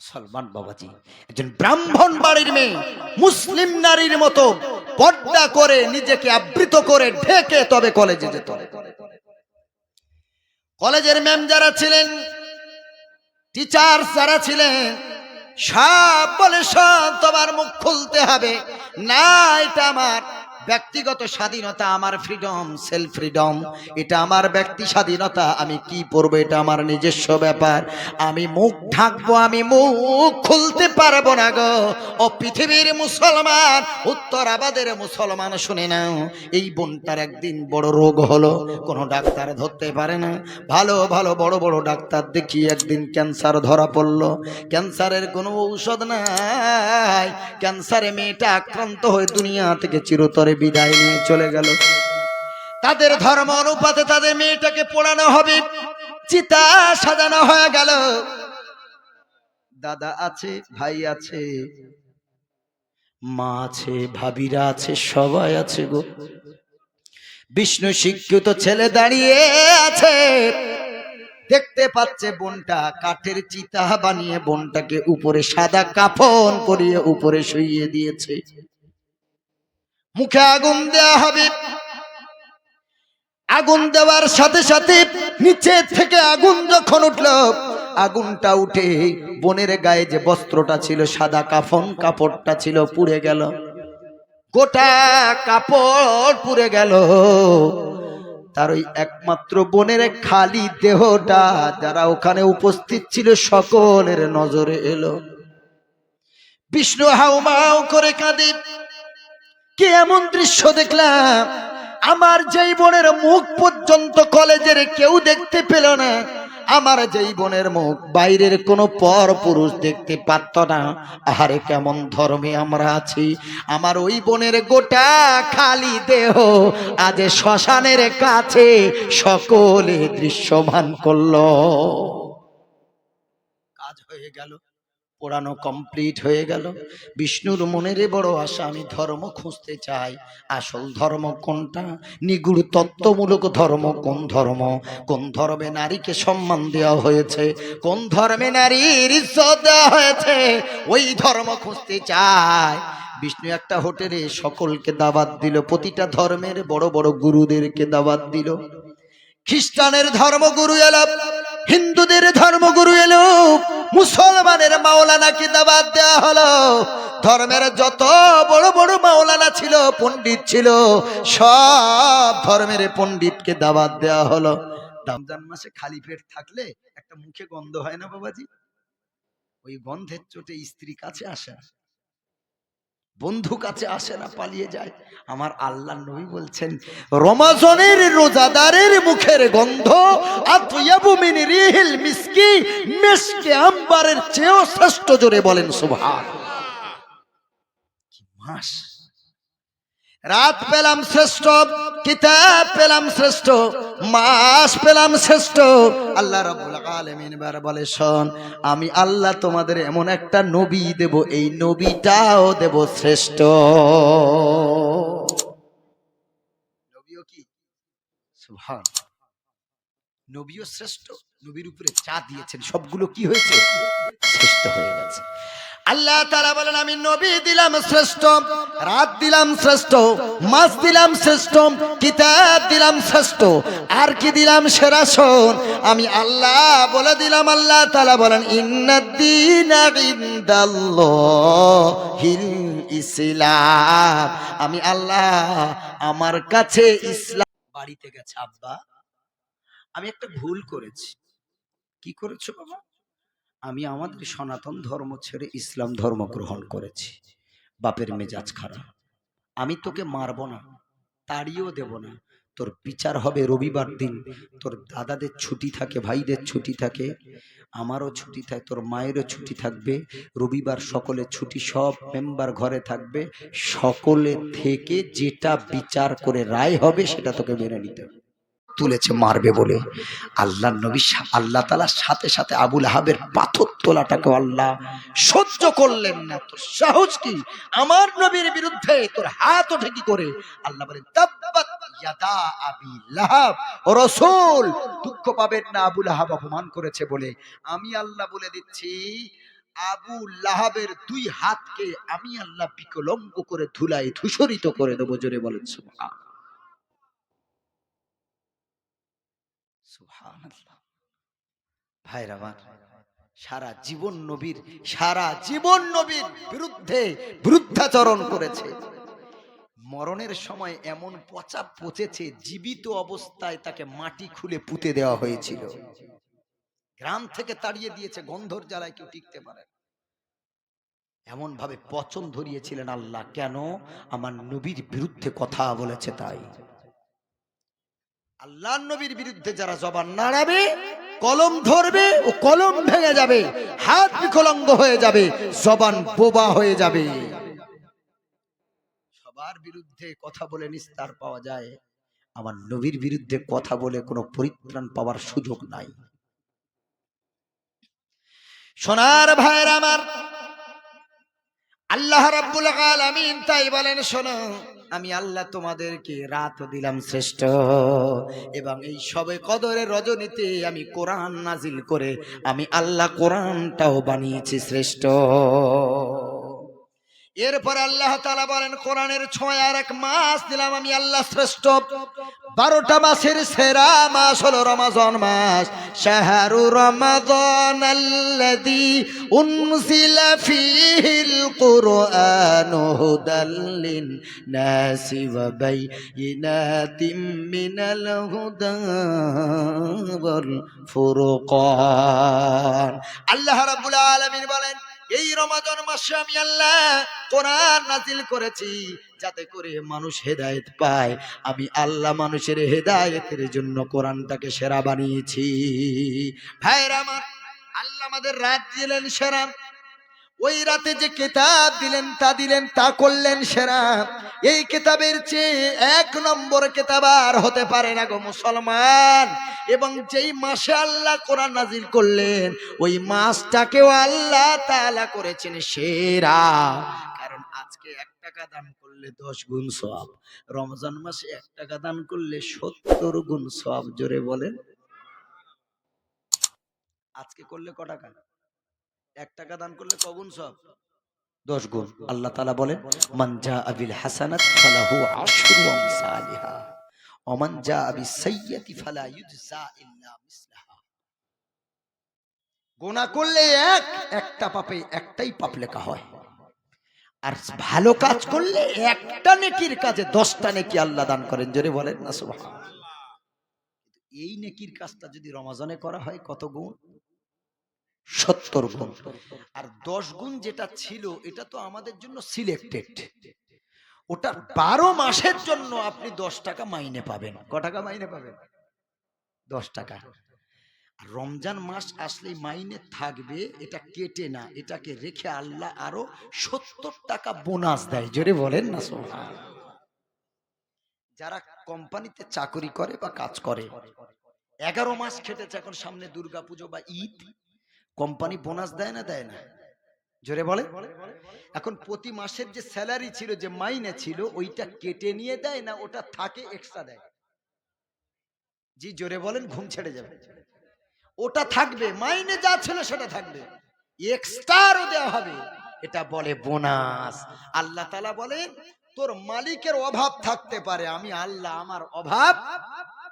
মুসলমান বাবাজি, একজন ব্রাহ্মণ বাড়ির মেয়ে, মুসলিম নারীর মতো পর্দা করে নিজেকে আবৃত করে ঢেকে তবে কলেজে যেত। কলেজের ম্যাম যারা ছিলেন, টিচার যারা ছিলেন, সব বলে, সব তোমার মুখ খুলতে হবে। না, এটা আমার ব্যক্তিগত স্বাধীনতা আমার ফ্রিডম সেলফ ফ্রিডম এটা আমার ব্যক্তি স্বাধীনতা, আমি কি পরবো এটা আমার নিজস্ব ব্যাপার। আমি মুখ ঢাকবো, আমি মুখ খুলতে পারব না গো। ও পৃথিবীর মুসলমান উত্তরাবাদের মুসলমান, শুনে নাও। এই বোনটার একদিন বড় রোগ হলো, কোনো ডাক্তার ধরতে পারে না। ভালো ভালো, বড় বড় ডাক্তার দেখি একদিন ক্যান্সার ধরা পড়ল। ক্যান্সারের কোনো ঔষধ নাই। ক্যান্সারে মেয়েটা আক্রান্ত হয়ে দুনিয়া থেকে চিরতরে বিদায় নিয়ে চলে গেল। তাদের ধর্ম অনুপাতে তাদের মেয়েটাকে পোড়ানো হবে। চিতা সাজানো হয়ে গেল। দাদা আছে ভাই আছে। মা আছে ভাবিরা আছে সবাই আছে গো। বিষ্ণু শিক্ষিত ছেলে দাঁড়িয়ে আছে। দেখতে পাচ্ছে বোনটা কাঠের চিতা বানিয়ে বোনটাকে উপরে সাদা কাফন করিয়ে উপরে শুইয়ে দিয়েছে। মুখে আগুন দেয়া হবে। আগুন দেওয়ার সাথে সাথে নিচে থেকে আগুন যখন উঠল আগুনটা উঠে বোনের গায়ে যে বস্ত্রটা ছিল, সাদা কাফন কাপড়টা ছিল, পুড়ে গেল। গোটা কাপড় পুড়ে গেল। তার ওই একমাত্র বোনের খালি দেহটা যারা ওখানে উপস্থিত ছিল, সকলের নজরে এলো। বিষ্ণু হাউমাউ করে কাঁদে। কে এমন দৃশ্য দেখলাম? আমার যেই বোনের মুখ পর্যন্ত কলেজের কেউ দেখতে পেল না। আমার যেই বোনের মুখ বাইরের কোনো পর পুরুষ দেখতে পারত না। আহারে কেমন ধর্মে আমরা আছি। আমার ওই বোনের গোটা খালি দেহ আজ শ্মশানের কাছে সকলে দৃশ্যমান করল। কাজ হয়ে গেল। পোড়ানো কমপ্লিট হয়ে গেল। বিষ্ণুর মনের বড় আশা, আমি ধর্ম খুঁজতে চাই। আসল ধর্ম কোনটা? নিগুড় তত্ত্বমূলক ধর্ম কোন ধর্ম? কোন ধর্মে নারীকে সম্মান দেওয়া হয়েছে? কোন ধর্মে নারীর ইজ্জত দেওয়া হয়েছে? ওই ধর্ম খুঁজতে চাই। বিষ্ণু একটা হোটেলে সকলকে দাবাত দিল, প্রতিটা ধর্মের বড় বড় গুরুদেরকে দাবাত দিল। খ্রিস্টানের ধর্মগুরু এলো, হিন্দুদের ধর্মগুরু এলো মুসলমানের মাওলানাকে দাবাদ দেওয়া হলো? ধর্মের যত বড় বড় মাওলানা ছিল, পণ্ডিত ছিল, সব ধর্মের পণ্ডিতকে দাবাত দেওয়া হলো। রমজান মাসে খালি পেট থাকলে একটা মুখে গন্ধ হয় না বাবাজি? ওই গন্ধের চোটে স্ত্রী কাছে আসে। না। বন্ধু কাছে আসে না, পালিয়ে যায়। আমার আল্লাহ নবী বলছেন, রমাজনের রোজাদারের মুখের গন্ধ মিসকি, মিসকে আম্বারের চেয়েও শ্রেষ্ঠ জোরে বলেন সুভাষ রাত পেলাম শ্রেষ্ঠ, কিতাব পেলাম শ্রেষ্ঠ, মাস পেলাম শ্রেষ্ঠ। আল্লাহ রাব্বুল আলামিন বার বলে, শোন, আমি আল্লাহ তোমাদের এমন একটা নবী দেব, এই নবীটাও দেব শ্রেষ্ঠ। নবীও কি? নবীও শ্রেষ্ঠ, নবীর উপরে চা দিয়েছেন, সবগুলো কি হয়েছে? শ্রেষ্ঠ হয়ে গেছে। আল্লাহ তারা বলেন, আমি নবী দিলাম শ্রেষ্ঠ, রাত দিলাম শ্রেষ্ঠ, মাস দিলাম শ্রেষ্ঠ, কিতাব দিলাম শ্রেষ্ঠ, আর কি দিলাম সেরা শোন, আমি আল্লাহ বলে দিলাম, আল্লাহ তালা বলেন ইসলাম। আমি আল্লাহ আমার কাছে ইসলাম বাড়িতে গেছে, আব্বা। আমি একটা ভুল করেছি। কি করেছ বাবা? আমি আমাদের সনাতন ধর্ম ছেড়ে ইসলাম ধর্ম গ্রহণ করেছি। বাপের মেজাজ খারাপ। আমি তোকে মারবো না, তাড়িয়েও দেব না। তোর বিচার হবে রবিবার দিন। তোর দাদাদের ছুটি থাকে, ভাইদের ছুটি থাকে, আমারও ছুটি থাকে, তোর মায়েরও ছুটি থাকবে। রবিবার সকলে ছুটি, সব মেম্বার ঘরে থাকবে। সকলে থেকে যেটা বিচার করে রায় হবে সেটা তোকে মেনে নিতে হবে। তুলেছে, মারবে বলে। আল্লাহ নবী আল্লাহ তালার সাথে সাথে আবুল আহাবের পাথর তোলাটাকে আল্লাহ সহ্য করলেন না। তোর সাহস কি? আমার নবীর বিরুদ্ধে তোর হাত ওঠে কি করে? আল্লাহ বলেন রসুল, দুঃখ পাবেন না, আবুল আহাব অপমান করেছে বলে। আমি আল্লাহ বলে দিচ্ছি আবু লাহাবের দুই হাতকে আমি আল্লাহ বিকলঙ্গ করে ধুলাই ধূসরিত করে দেবো, জোরে বলেন সুবহান ভাইরা আমার, সারা জীবন নবীর, সারা জীবন নবীর বিরুদ্ধে বিরুদ্ধাচরণ করেছে। মরণের সময় এমন পচা পচেছে, জীবিত অবস্থায় তাকে মাটি খুলে পুঁতে দেওয়া হয়েছিল। গ্রাম থেকে তাড়িয়ে দিয়েছে, গন্ধর জ্বালায় কেউ টিকতে পারে এমন ভাবে পচন ধরিয়েছিলেন আল্লাহ, কেন? আমার নবীর বিরুদ্ধে কথা বলেছে তাই। আল্লাহ নবীর বিরুদ্ধে যারা জবান নাড়াবে, কলম ধরবে ও কলম ভেঙে যাবে, হাত বিকলঙ্গ হয়ে যাবে, জবান বোবা হয়ে যাবে। সবার বিরুদ্ধে কথা বলে নিস্তার পাওয়া যায়, আমার নবীর বিরুদ্ধে কথা বলে কোনো পরিত্রাণ পাওয়ার সুযোগ নাই। সোনার ভাইয়ের আমার, আল্লাহ রাব্বুল আলামিন তাই বলেন, শোনো আমি আল্লাহ তোমাদেরকে রাত দিলাম শ্রেষ্ঠ। এবং এই সবে কদরের রজনীতে আমি কোরআন নাজিল করে আমি আল্লাহ কোরআনটাও বানিয়েছি শ্রেষ্ঠ। এরপর আল্লাহ তালা বলেন, কোরআনের ছয় আর এক মাস দিলাম আমি আল্লাহ শ্রেষ্ঠ। বারোটা মাসের সেরা মাস হলো রমাজন মাস। শাহরু রমাজন আল্লাদি উনসিলা ফিহিল কুরআন হুদাল লিন-নাসি ওয়া বাইয়িনাতিম মিনাল হুদা ওয়াল ফুরকান। আল্লাহ রাব্বুল আলামিন বলেন এই রমাজন মাসে আমি আল্লাহ কোরআন নাজিল করেছি, যাতে করে মানুষ হেদায়েত পায়। আমি আল্লাহ মানুষের হেদায়েতের জন্য কোরআনটাকে সেরা বানিয়েছি। ভাইরা আমার, আল্লাহ আমাদের রাত দিলেন সেরা ওই রাতে যে কেতাব দিলেন, তা দিলেন, তা করলেন সেরা। এই কেতাবের চেয়ে এক নম্বর কেতাব আর হতে পারে না গো মুসলমান। এবং যেই মাসে আল্লাহ কোরআন নাজিল করলেন, ওই মাসটাকেও আল্লাহ তাআলা করেছেন সেরা। কারণ আজকে এক টাকা দান করলে দশ গুণ সব রমজান মাসে এক টাকা দান করলে সত্তর গুণ সব জোরে বলেন। আজকে করলে ক টাকা? এক টাকা দান করলে কগুণ সব? দশ গুণ। আল্লাহ তালা বলেন মানজা আবিল হাসানাত ফালাহু আশরু আমসালিহা জা আবি সাইয়্যাতি ফালা ইউজজা ইল্লা মিসলাহা। গোনা করলে এক একটা পাপে একটাই পাপ লেখা হয়। আর ভালো কাজ করলে একটা নেকির কাজে দশটা নেকি আল্লাহ দান করেন। জোরে বলেন না সুবহান এই নেকির কাজটা যদি রমাজানে করা হয় কত গুণ? সত্তর গুণ। আর দশ গুণ যেটা ছিল এটা তো আমাদের জন্য সিলেক্টেড ওটা বারো মাসের জন্য আপনি দশ টাকা মাইনে পাবেন। ক টাকা মাইনে পাবেন? দশ টাকা। রমজান মাস আসলেই মাইনে থাকবে এটা কেটে না এটাকে রেখে আল্লাহ আরও সত্তর টাকা বোনাস দেয়। জোরে বলেন না সোহান যারা কোম্পানিতে চাকরি করে বা কাজ করে এগারো মাস খেটেছে এখন সামনে দুর্গা পুজো বা ঈদ। কোম্পানি বোনাস দেয় না দেয় না। জোরে বলে। এখন প্রতি মাসের যে স্যালারি ছিল, যে মাইনে ছিল, ওইটা কেটে নিয়ে দেয় না, ওটা থাকে এক্সট্রা দেয়। জি, জোরে বলেন, ঘুম ছেড়ে যাবে। ওটা থাকবে, মাইনে যা ছিল সেটা থাকবে। এক্সট্রারও দেওয়া হবে। এটা বলে বোনাস। আল্লাহ তালা বলেন, তোর মালিকের অভাব থাকতে পারে। আমি আল্লাহ আমার অভাব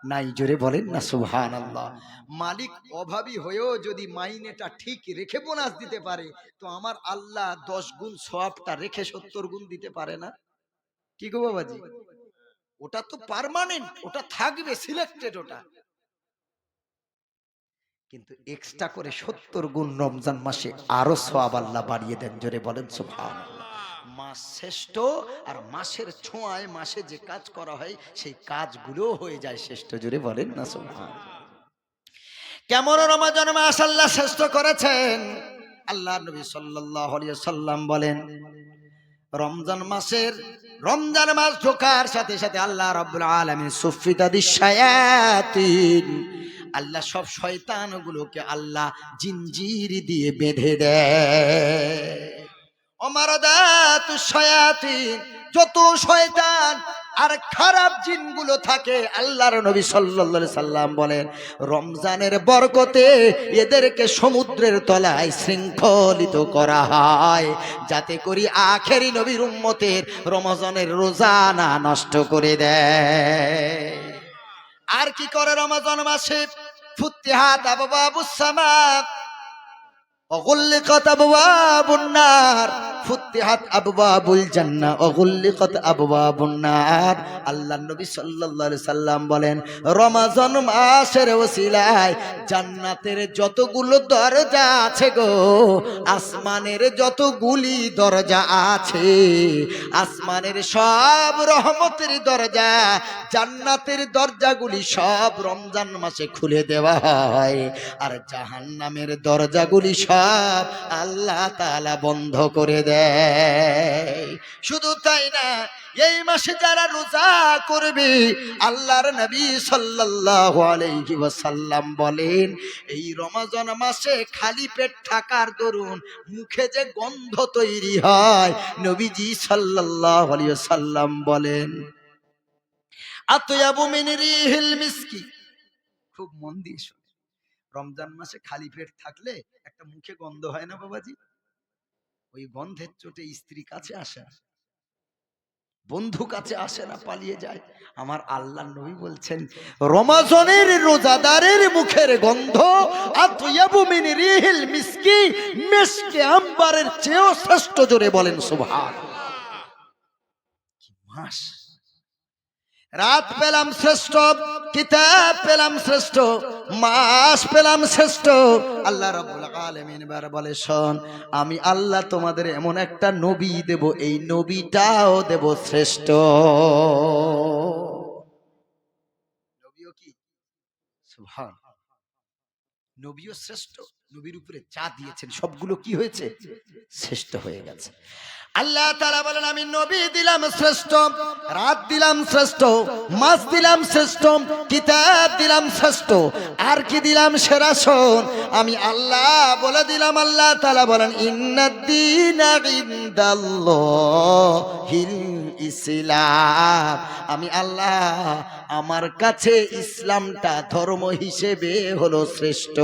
নাই জোরে বলেন না সুহান আল্লাহ মালিক অভাবী হয়েও যদি মাইনেটা ঠিক রেখে বোনাস দিতে পারে তো আমার আল্লাহ দশ গুণ সবটা রেখে সত্তর গুণ দিতে পারে না। কি গো বাবাজি? ওটা তো পারমানেন্ট ওটা থাকবে সিলেক্টেড ওটা। কিন্তু এক্সট্রা করে সত্তর গুণ রমজান মাসে আরও সব আল্লাহ বাড়িয়ে দেন জোরে বলেন সুভান মাস শ্রেষ্ঠ আর মাসের ছোঁয়ায় মাসে যে কাজ করা হয়, সেই কাজগুলো হয়ে যায় শ্রেষ্ঠ। জুড়ে বলেন না সুভান কেমন রমাজন মাস আল্লাহ শ্রেষ্ঠ করেছেন? আল্লাহ নবী সাল্লাল্লাহু সাল্লাম বলেন, রমজান মাসের, রমজান মাস ঢোকার সাথে সাথে আল্লাহ রাব্বুল আলামিন সুফিতাদি শায়াতিন আল্লাহ সব শয়তানগুলোকে আল্লাহ জিনজির দিয়ে বেঁধে দেয়। অমারদাতু শায়াতিন, যত শয়তান আর খারাপ জিনগুলো থাকে, আল্লাহর নবী সাল্লাল্লাহু সাল্লাম বলেন, রমজানের বরকতে এদেরকে সমুদ্রের তলায় শৃঙ্খলিত করা হয়, যাতে করি আখেরি নবীর উম্মতের রমজানের রোজানা নষ্ট করে দেয়। আর কি করে রমজান মাসে? ফুত্তিহাত আবু বাবুস সামা অগুল্লিকত আবওয়াবুন নার। ফুত্তিহাত আবওয়াবুল জান্নাহ অগুল্লিকত আবওয়াবুন নার। আল্লাহর নবী সাল্লাল্লাহু আলাইহি সাল্লাম বলেন, রমাজান মাসের ওসিলায় জান্নাতের যতগুলো দরজা আছে গো, আসমানের যতগুলি দরজা আছে, আসমানের সব রহমতের দরজা, জান্নাতের দরজাগুলি সব রমজান মাসে খুলে দেওয়া হয়। আর জাহান্নামের দরজাগুলি সব আল্লাহ তাআলা বন্ধ করে দেয় শুধু তাই না, এই মাসে যারা রোজা করবে, আল্লাহর নবী সাল্লাল্লাহু বলেন, এই রমজান মাসে খালি পেট থাকার দরুন মুখে যে গন্ধ তৈরি হয়, নবীজি সাল্লাল্লাহু আলাইহি ওয়াসাল্লাম বলেন খুব মন দিয়ে শুনে। রমজান মাসে খালি পেট থাকলে একটা মুখে গন্ধ হয় না বাবাজি? ওই গন্ধের চোটে স্ত্রী কাছে আসে না। বন্ধু কাছে আসে না, পালিয়ে যায়। আমার আল্লাহ নবী বলছেন, রমাজনের রোজাদারের মুখের গন্ধ মিসকি, মিসকে আম্বারের চেয়েও শ্রেষ্ঠ জোরে বলেন মাস। রাত পেলাম শ্রেষ্ঠ কিতাব পেলাম শ্রেষ্ঠ, মাস পেলাম শ্রেষ্ঠ। আল্লাহ রাব্বুল আলামিন বলে, শোন, আমি আল্লাহ তোমাদের এমন একটা নবী দেব, এই নবীটাও দেব শ্রেষ্ঠ। নবীও কি? নবীও শ্রেষ্ঠ, নবীর উপরে যা দিয়েছেন, সবগুলো কি হয়েছে? শ্রেষ্ঠ হয়ে গেছে। আল্লাহ তারা বলেন, আমি নবী দিলাম শ্রেষ্ঠ, রাত দিলাম শ্রেষ্ঠ, মাস দিলাম শ্রেষ্ঠ, কিতাব দিলাম শ্রেষ্ঠ, আর কি দিলাম সেরা শোন? আমি আল্লাহ বলে দিলাম, আল্লাহ তালা বলেন ইসলাম। আমি আল্লাহ, আমার কাছে ইসলামটা ধর্ম হিসেবে হলো শ্রেষ্ঠ।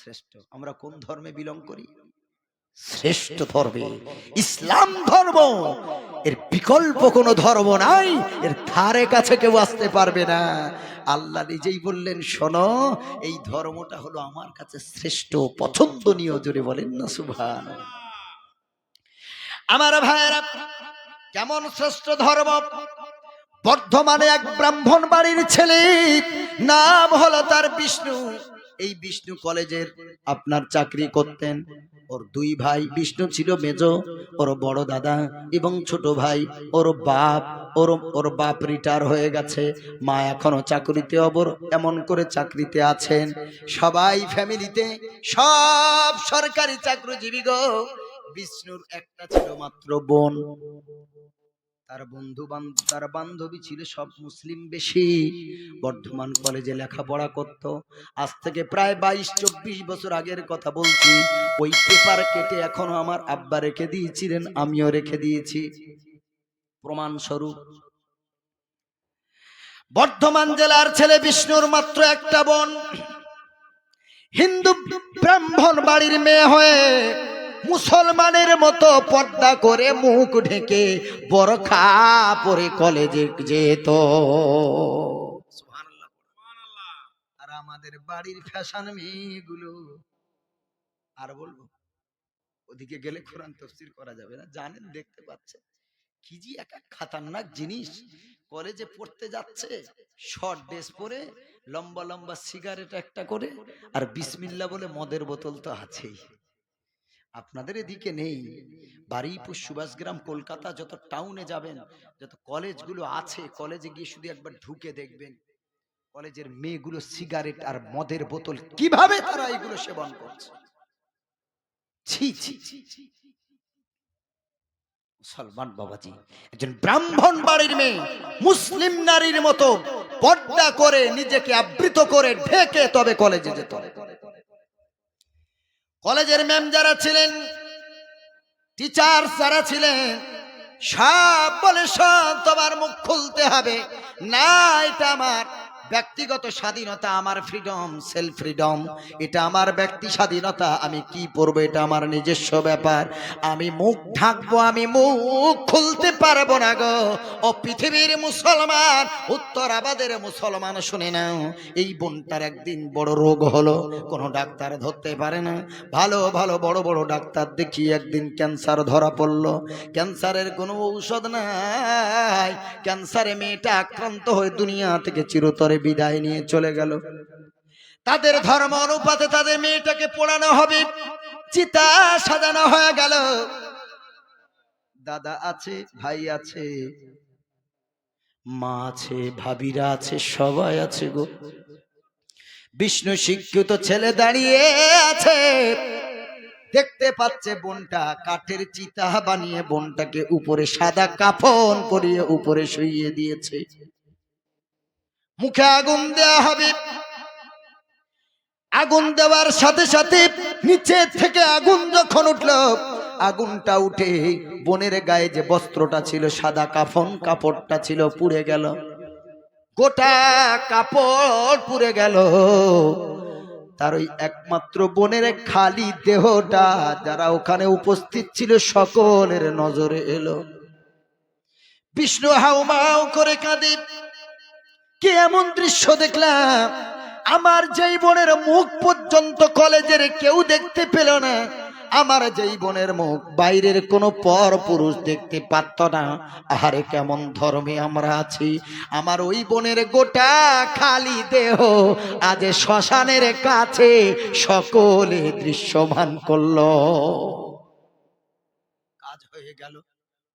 শ্রেষ্ঠ আমরা কোন ধর্মে বিলং করি? শ্রেষ্ঠ ধর্মে। ইসলাম ধর্ম। এর বিকল্প কোনো ধর্ম নাই। এর ধারে কাছে কেউ আসতে পারবে না। আল্লাহ নিজেই বললেন শোনো এই ধর্মটা হলো আমার কাছে শ্রেষ্ঠ পছন্দনীয়। জোরে বলেন না সুভান আমার ভাইয়েরা কেমন শ্রেষ্ঠ ধর্ম? বর্ধমানে এক ব্রাহ্মণ বাড়ির ছেলে নাম হলো তার বিষ্ণু। এই বিষ্ণু কলেজের আপনার চাকরি করতেন। ওর দুই ভাই বিষ্ণু ছিল মেজ, ওর বড় দাদা এবং ছোট ভাই, ওর বাপ, ওর ওর বাপ রিটায়ার হয়ে গেছে। মা এখনও চাকরিতে অবর, এমন করে চাকরিতে আছেন। সবাই ফ্যামিলিতে, সব সরকারি চাকরিজীবী গো। বিষ্ণুর একটা ছিল মাত্র বোন। তার বন্ধু তার বান্ধবী ছিল সব মুসলিম বেশি। বর্ধমান কলেজে লেখাপড়া করত। আজ থেকে প্রায় বাইশ, চব্বিশ বছর আগের কথা বলছি। ওই পেপার কেটে এখনও আমার আব্বা রেখে দিয়েছিলেন, আমিও রেখে দিয়েছি। প্রমাণ স্বরূপ বর্ধমান জেলার ছেলে বিষ্ণুর মাত্র একটা বোন। হিন্দু ব্রাহ্মণ বাড়ির মেয়ে হয়ে মুসলমানের মতো পর্দা করে মুখ ঢেকে বরখা পরে কলেজে যেত। আর আমাদের বাড়ির ফ্যাশন মেয়েগুলো, আর বলব, ওদিকে গেলে কোরআন তফসির করা যাবে না, জানেন, দেখতে পাচ্ছে কি জি এক এক খাতারনাক জিনিস, কলেজে পড়তে যাচ্ছে, শর্ট ড্রেস পরে, লম্বা লম্বা সিগারেট একটা করে, আর বিসমিল্লা বলে মদের বোতল তো আছেই। আপনাদের এদিকে নেই। বারুইপুর সুভাষগ্রাম, কলকাতা যত টাউনে যাবেন, যত কলেজগুলো আছে কলেজে গিয়ে শুধু একবার ঢুকে দেখবেন। কলেজের মেয়েগুলো সিগারেট আর মদের বোতল কীভাবে তারা এগুলো সেবন করছে? ছি। মুসলমান বাবাজি, একজন ব্রাহ্মণ বাড়ির মেয়ে, মুসলিম নারীর মতো পর্দা করে নিজেকে আবৃত করে ঢেকে তবে কলেজে যেত। কলেজের ম্যাম যারা ছিলেন, টিচার যারা ছিলেন, সব বলে, সব তোমার মুখ খুলতে হবে। না, এটা আমার ব্যক্তিগত স্বাধীনতা আমার ফ্রিডম সেলফ ফ্রিডম এটা আমার ব্যক্তি স্বাধীনতা, আমি কি পরবো এটা আমার নিজস্ব ব্যাপার। আমি মুখ ঢাকবো, আমি মুখ খুলতে পারব না গো। ও পৃথিবীর মুসলমান উত্তরাবাদের মুসলমান, শুনে নাও, এই বোনটার একদিন বড় রোগ হলো, কোনো ডাক্তার ধরতে পারে না। ভালো ভালো, বড় বড় ডাক্তার দেখি একদিন ক্যান্সার ধরা পড়ল। ক্যান্সারের কোনো ঔষধ নাই। ক্যান্সারে মেয়েটা আক্রান্ত হয়ে দুনিয়া থেকে চিরতরে বিদায় নিয়ে চলে গেল। তাদের ধর্ম অনুপাতে তাদের মেয়েটাকে পোড়ানো হবে, চিতা সাজানো হয়ে গেল। দাদা আছে, ভাই আছে, মা আছে, ভাবিরা আছে, সবাই আছে গো। বিষ্ণু শিক্ষিত ছেলে দাঁড়িয়ে আছে। দেখতে পাচ্ছে বোনটা, কাঠের চিতা বানিয়ে বোনটাকে উপরে সাদা কাফন পরিয়ে উপরে শুইয়ে দিয়েছে। মুখে আগুন দেওয়া হবে। আগুন দেওয়ার সাথে সাথে নিচে থেকে আগুন যখন উঠল, আগুনটা উঠে বোনের গায়ে যে বস্ত্রটা ছিল, সাদা কাফন কাপড়টা ছিল, পুড়ে গেল। গোটা কাপড় পুড়ে গেল। তার ওই একমাত্র বোনের খালি দেহটা, যারা ওখানে উপস্থিত ছিল, সকলের নজরে এলো। বিষ্ণু হাউমাউ করে কাঁদে। কি এমন দৃশ্য দেখলাম? আমার যেই বোনের মুখ পর্যন্ত কলেজের কেউ দেখতে পেল না। আমার যেই বোনের মুখ বাইরের কোনো পর পুরুষ দেখতে পারত না। আহারে, কেমন ধর্মে আমরা আছি। আমার ওই বোনের গোটা খালি দেহ আজ শ্মশানের কাছে সকলে দৃশ্যমান করল। কাজ হয়ে গেল।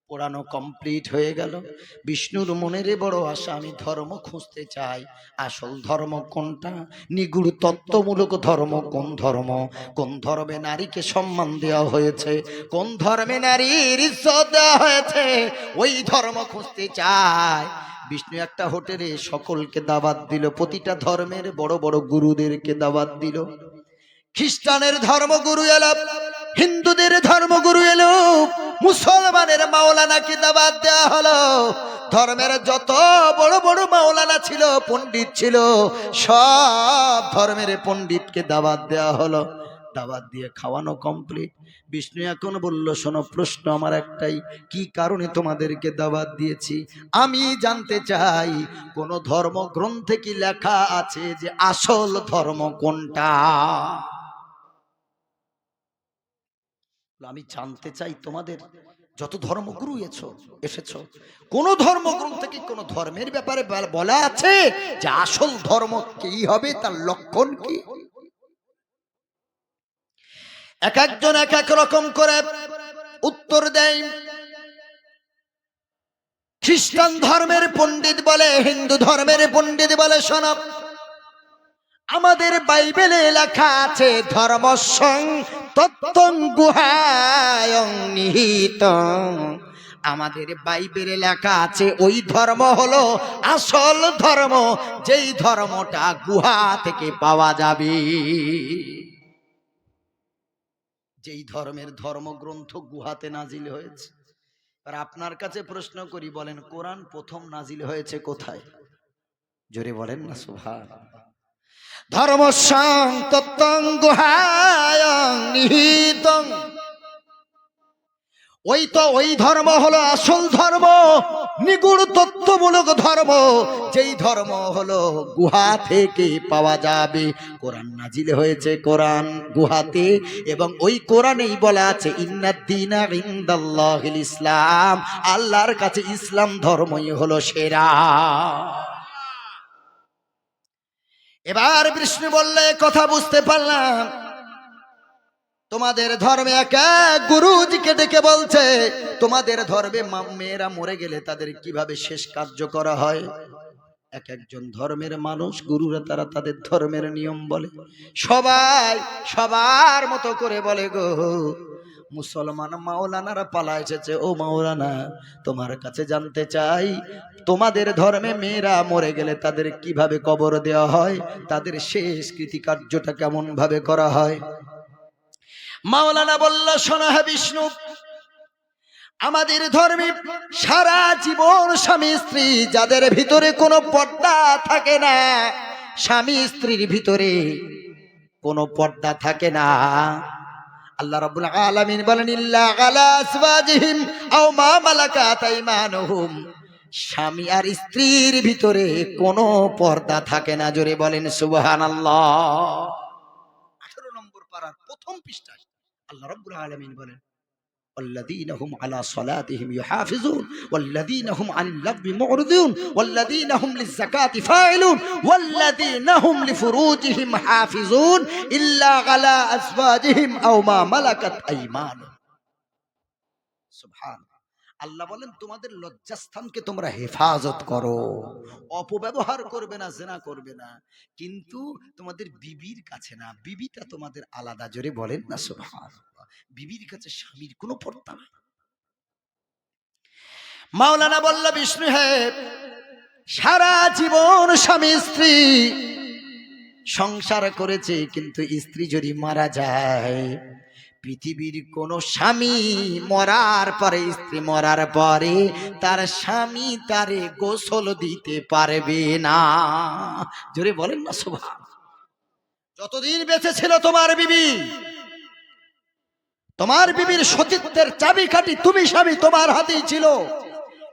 পোড়ানো কমপ্লিট হয়ে গেল। বিষ্ণুর মনেরে বড় আশা, আমি ধর্ম খুঁজতে চাই। আসল ধর্ম কোনটা? নিগুড় তত্ত্বমূলক ধর্ম কোন ধর্ম? কোন ধর্মে নারীকে সম্মান দেওয়া হয়েছে? কোন ধর্মে নারীর ইজ্জত দেওয়া হয়েছে? ওই ধর্ম খুঁজতে চাই। বিষ্ণু একটা হোটেলে সকলকে দাবাত দিল, প্রতিটা ধর্মের বড় বড় গুরুদেরকে দাবাত দিল। খ্রিস্টানের ধর্মগুরু এলো হিন্দুদের ধর্মগুরু এলো, মুসলমানের মাওলানাকে দাবাত দেওয়া হলো। ধর্মের যত বড় বড় মাওলানা ছিল, পণ্ডিত ছিল, সব ধর্মের পণ্ডিতকে দাবাত দেওয়া হলো। দাবাত দিয়ে খাওয়ানো কমপ্লিট বিষ্ণু এখন বলল, শোনো, প্রশ্ন আমার একটাই, কি কারণে তোমাদেরকে দাবাত দিয়েছি? আমি জানতে চাই, কোন ধর্মগ্রন্থে কি লেখা আছে যে আসল ধর্ম কোনটা? আমি জানতে চাই তোমাদের, যত ধর্মগুরু এছো, এসেছ, কোন ধর্মগুরু কি কোন ধর্মের ব্যাপারে বলা আছে যে আসল ধর্ম কি হবে, তার লক্ষণ কি? এক একজন এক এক রকম করে উত্তর দেয়। খ্রিস্টান ধর্মের পণ্ডিত বলে, হিন্দু ধর্মের পণ্ডিত বলে শোনব আমাদের বাইবেলে লেখা আছে ধর্ম সং তত্ত্বং গুহায়ং নিহিত। আমাদের বাইবেলে লেখা আছে, ওই ধর্ম হলো আসল ধর্ম, যেই ধর্মটা গুহা থেকে পাওয়া যাবে। যেই ধর্মের ধর্মগ্রন্থ গুহাতে নাজিল হয়েছে। আর আপনার কাছে প্রশ্ন করি, বলেন, কোরআন প্রথম নাজিল হয়েছে কোথায়? জোরে বলেন না সুভাষ ধর্ম তত্ত্বং গুহায়ং নিহিতং। ওই তো ওই ধর্ম হলো আসল ধর্ম, নিগুড় তত্ত্বমূলক ধর্ম। যেই ধর্ম হলো গুহা থেকে পাওয়া যাবে। কোরআন নাজিল হয়েছে কোরআন গুহাতে এবং ওই কোরআনেই বলা আছে ইসলাম। আল্লাহর কাছে ইসলাম ধর্মই হলো সেরা। এবার বিষ্ণু বললে, কথা বুঝতে পারলাম। তোমাদের ধর্মে এক এক গুরুজিকে ডেকে বলছে, তোমাদের ধর্মে মেয়েরা মরে গেলে তাদের কীভাবে শেষ কার্য করা হয়? এক একজন ধর্মের মানুষ, গুরুরা তারা তাদের ধর্মের নিয়ম বলে। সবাই সবার মতো করে বলে গো। মুসলমান মাওলানারা পালা এসেছে ও মাওলানা, তোমার কাছে জানতে চাই, তোমাদের ধর্মে মেয়েরা মরে গেলে তাদের কীভাবে কবর দেওয়া হয়, তাদের শেষ কৃতিকার্যটা কেমন ভাবে করা হয়? মাওলানা বলল, শোনো হে বিষ্ণু, আমাদের ধর্মে সারা জীবন স্বামী স্ত্রী যাদের ভিতরে কোনো পর্দা থাকে না, স্বামী স্ত্রীর ভিতরে কোনো পর্দা থাকে না। আল্লাহ রাব্বুল আলামিন বলেন, ইল্লা আলা আসওয়াজিহিম আও মা মালাকাত আইমানুহুম। স্বামী আর স্ত্রীর ভিতরে কোনো পর্দা থাকে না, জোরে বলেন সুবহানাল্লাহ। 18 নম্বর পারার প্রথম পৃষ্ঠা আল্লাহ রাব্বুল আলামিন বলেন والذين هم على صلاتهم يحافظون والذين هم عن اللغو معرضون والذين هم للزكاة فاعلون والذين هم لفروجهم حافظون إلا على أزواجهم أو ما ملكت أيمانهم سبحان আল্লাহ বলেন তোমাদের লজ্জাস্থানকে তোমরা হেফাজত করো অপব্যবহার করবে না জেনা করবে না কিন্তু তোমাদের বিবির কাছে না বিবিটা তোমাদের আলাদা জোরে বলেন না সুবহান বিবির কাছে স্বামীর কোনো পর্দা নাই মাওলানা বলল, বিষ্ণু হে, সারা জীবন স্বামী স্ত্রী সংসার করেছে, কিন্তু স্ত্রী যদি মারা যায়, পৃথিবীর কোন স্বামী মরার পরে, স্ত্রী মরার পরে তার স্বামী তারে গোসল দিতে পারবে না। জোরে বলেন না শোভা যতদিন বেঁচে ছিল তোমার বিবি তোমার বিবির সতীত্বের চাবিকাঠি তুমি স্বামী তোমার হাতেই ছিল।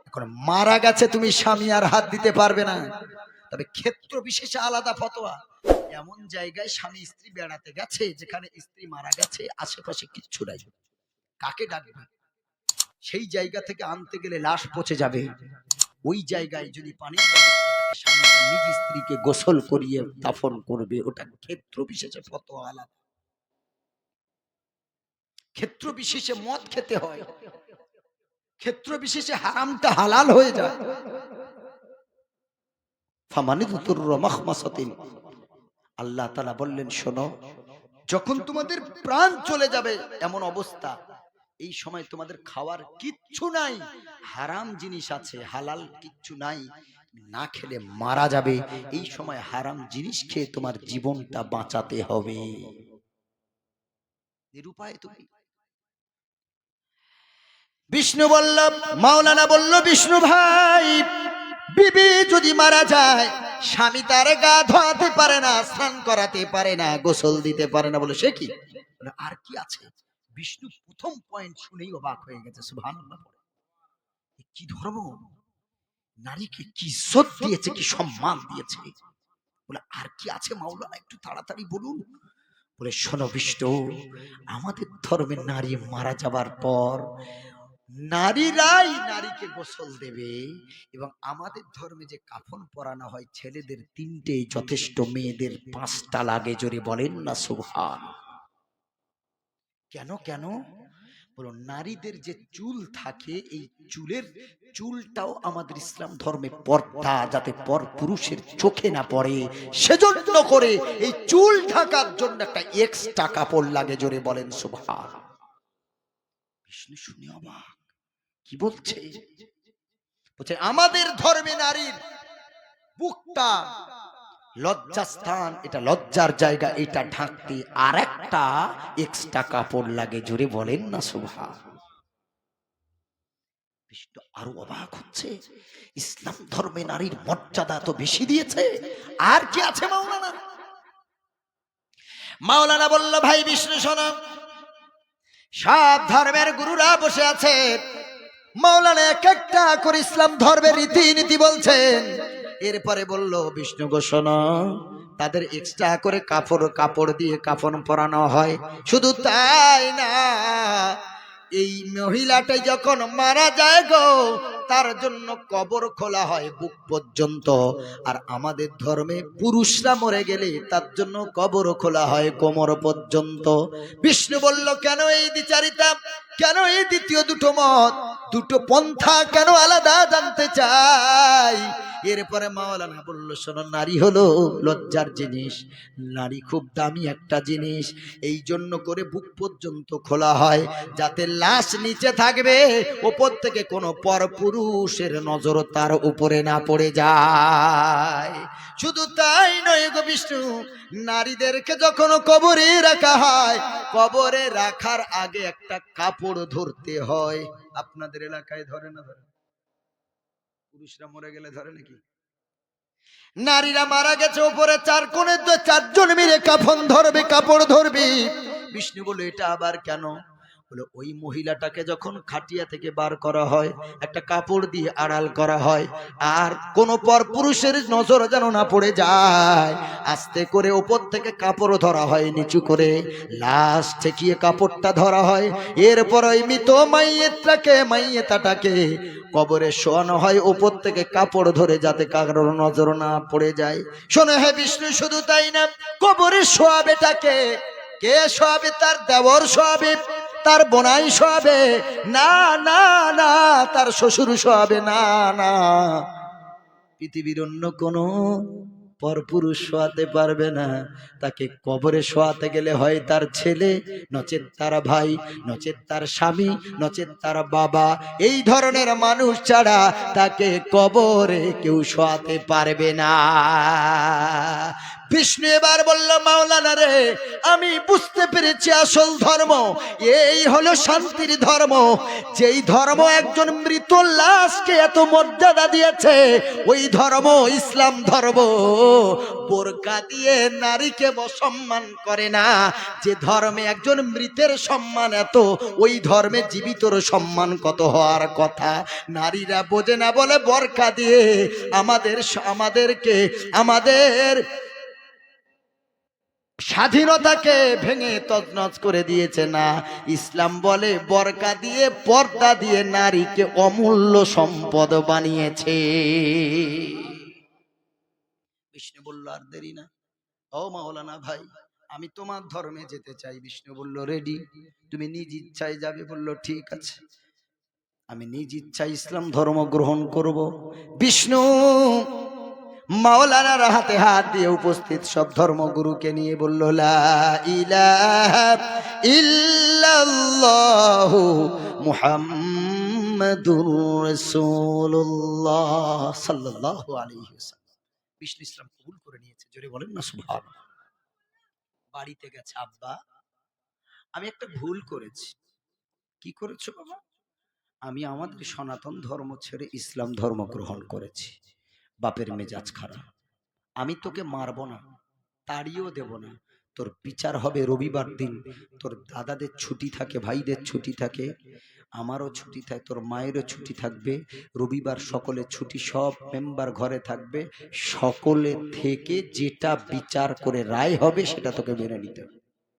এখন মারা গেছে তুমি স্বামী আর হাত দিতে পারবে না। তবে ক্ষেত্র বিশেষে আলাদা ফতোয়া। এমন জায়গায় স্বামী স্ত্রী বেড়াতে গেছে, যেখানে স্ত্রী মারা গেছে, আশেপাশে কিচ্ছু নাই। কাকে ডাকবে? সেই জায়গা থেকে আনতে গেলে লাশ পচে যাবে। ওই জায়গায় যদি পানি স্বামী নিজ স্ত্রীকে গোসল করিয়ে দাফন করবে। ওটা ক্ষেত্র বিশেষে ফতোয়া আলাদা। ক্ষেত্র বিশেষে মদ খেতে হয়। ক্ষেত্র বিশেষে হারামটা হালাল হয়ে যায়। আল্লাহ তাআলা বললেন, শোনো, যখন তোমাদের প্রাণ চলে যাবে এমন অবস্থা, এই সময় তোমাদের খাওয়ার কিচ্ছু নাই, হারাম জিনিস আছে, হালাল কিচ্ছু নাই, না খেলে মারা যাবে, এই সময় হারাম জিনিস খেয়ে তোমার জীবনটা বাঁচাতে হবে। নিরুপায় তুমি। বিষ্ণু বলল, মাওলানা বলল, বিষ্ণু ভাই, বিবি যদি মারা যায়, স্বামী তার গা ধোয়াতে পারে না, স্নান করাতে পারে না, গোসল দিতে পারে না বলে সে কি? আর কি আছে? বিষ্ণু প্রথম পয়েন্ট শুনেই অবাক হয়ে গেছে। এ কি ধর্ম? নারীকে কি ইজ্জত দিয়েছে, কি সম্মান দিয়েছে? বলে, আর কি আছে মাওলানা, একটু তাড়াতাড়ি বলুন? বলে, শোনো বিষ্ণু, আমাদের ধর্মে নারী মারা যাবার পর নারীরাই নারীকে গোসল দেবে এবং আমাদের ধর্মে যে কাফন পরানো হয়, ছেলেদের তিনটে যথেষ্ট, মেয়েদের পাঁচটা লাগে জোরে বলেন না সুহান কেন কেন? বলো, নারীদের যে চুল থাকে, এই চুলের চুলটাও আমাদের ইসলাম ধর্মে পর্দা, যাতে পর পুরুষের চোখে না পড়ে। সেজন্য করে এই চুল ঢাকার জন্য একটা এক্সট্রা কাপড় লাগে জোরে বলেন সুভান বিষ্ণু শুনে অবাক। কি বলছে? বলছে, আমাদের ধর্মে নারীর বুকটা লজ্জাস্থান, এটা লজ্জার জায়গা, এটা ঢাকতে আর একটা এক্সট্রা কাপড় লাগে। জোরে বলেন না শোভা আরও অবাক হচ্ছে। ইসলাম ধর্মে নারীর মর্যাদা তো বেশি দিয়েছে। আর কি আছে মাওলানা? মাওলানা বলল, ভাই বিষ্ণু সব ধর্মের গুরুরা বসে আছে। মাওলানা এক একটা করে ইসলাম ধর্মের রীতিনীতি বলছেন। এরপরে বলল, বিষ্ণু ঘোষণা তাদের এক্সট্রা করে কাপড় কাপড় দিয়ে কাফন পরানো হয়। শুধু তাই না, এই মহিলাটা যখন মারা যায় গো, তার জন্য কবর খোলা হয় বুক পর্যন্ত। আর আমাদের ধর্মে পুরুষরা মরে গেলে তার জন্য কবর খোলা হয় কোমর পর্যন্ত। বিষ্ণু বলল, কেন এই দ্বিচারিতা? কেন এই দ্বিতীয় দুটো মত? দুটো পন্থা কেন আলাদা জানতে চাই? এরপরে মাওলানা বলল, শোনো, নারী হলো লজ্জার জিনিস, নারী খুব দামি একটা জিনিস, এই জন্য করে বুক পর্যন্ত খোলা হয়, যাতে লাশ নিচে থাকবে, ওপর থেকে কোনো পরপুরুষের নজর তার উপরে না পড়ে যায়। শুধু তাই নয় গো বিষ্ণু, নারীদেরকে যখন কবরে রাখা হয়, কবরে রাখার আগে একটা কাপড় ধরতে হয়। আপনাদের এলাকায় ধরে না ধরে? পুরুষরা মরে গেলে ধরে নাকি? নারীরা মারা গেছে উপরে চার কোণে চারজন মিলে কাফন ধরবে কাপড় ধরবে। বিষ্ণু বলে এটা আবার কেন? বলে ওই মহিলাটাকে যখন খাটিয়া থেকে বার করা হয়, একটা কাপড় দিয়ে আড়াল করা হয়, আর কোন পর পুরুষের নজর যেন না পড়ে যায়, আস্তে করে ওপর থেকে কাপড় ধরা হয় নিচু করে, লাশ ঠেকিয়ে কাপড়টা ধরা হয়, এরপর ওই মৃত মাইয়েটাকে মাইয়েতাটাকে কবরে শোয়ানো হয়, ওপর থেকে কাপড় ধরে যাতে কারোর নজর না পড়ে যায়। শোনো হে বিষ্ণু, শুধু তাই না, কবরে শোয়াবে তাকে, কে শোয়াবে তার দেবর শোয়াবে? তার বোনাই শোয়াবে না না না, তার শ্বশুর শোয়াবে না না। পৃথিবীর অন্য কোনো পরপুরুষ শোয়াতে পারবে না। তাকে কবরে শোয়াতে গেলে হয় তার ছেলে, নচেত তার ভাই, নচেত তার স্বামী, নচেত তার বাবা। এই ধরনের মানুষ ছাড়া তাকে কবরে কেউ শোয়াতে পারবে না। বিষ্ণু এবার বলল, মাওলানা রে, আমি বুঝতে পেরেছি আসল ধর্ম। এই হলো শান্তির ধর্ম। যেই ধর্ম একজন মৃত লাশকে এত মর্যাদা দিয়েছে, ওই ধর্ম ইসলাম ধর্ম। বোরকা দিয়ে নারীকে অসম্মান করে না। যে ধর্মে একজন মৃতের সম্মান এত, ওই ধর্মে জীবিতর সম্মান কত হওয়ার কথা? নারীরা বোঝে না বলে বরকা দিয়ে আমাদের আমাদেরকে, আমাদের স্বাধীনতাকে ভেঙে তছনছ করে দিয়েছে না। ইসলাম বলে, বরকা দিয়ে পর্দা দিয়ে নারীকে অমূল্য সম্পদ বানিয়েছে। বিষ্ণু বলল, আর দেরি না। ও মাওলানা ভাই, আমি তোমার ধর্মে যেতে চাই। বিষ্ণু বলল, রেডি। তুমি নিজ ইচ্ছায় যাবে। বলল, ঠিক আছে। আমি নিজ ইচ্ছায় ইসলাম ধর্ম গ্রহণ করব। বিষ্ণু মাওলানার হাতে হাত দিয়ে উপস্থিত সব ধর্মগুরুকে নিয়ে বলল ইল্লাল্লাহু মুহাম্মাদুর রাসূলুল্লাহ সাল্লাল্লাহু আলাইহি ওয়াসাল্লাম। বিষ্ণু ইসলাম কবুল করে নিয়েছে। জোরে বলেন না, সুবহানাল্লাহ। বাড়িতে গেছে আব্বা। আমি একটা ভুল করেছি। কি করেছ বাবা? আমি আমাদের সনাতন ধর্ম ছেড়ে ইসলাম ধর্ম গ্রহণ করেছি। বাপের মেজাজ খারাপ। আমি তোকে মারবো না তাড়িয়েও দেব না। তোর বিচার হবে রবিবার দিন। তোর দাদাদের ছুটি থাকে ভাইদের ছুটি থাকে আমারও ছুটি থাকে তোর মায়েরও ছুটি থাকবে। রবিবার সকলে ছুটি সব মেম্বার ঘরে থাকবে। সকলে থেকে যেটা বিচার করে রায় হবে সেটা তোকে মেনে নিতে হবে।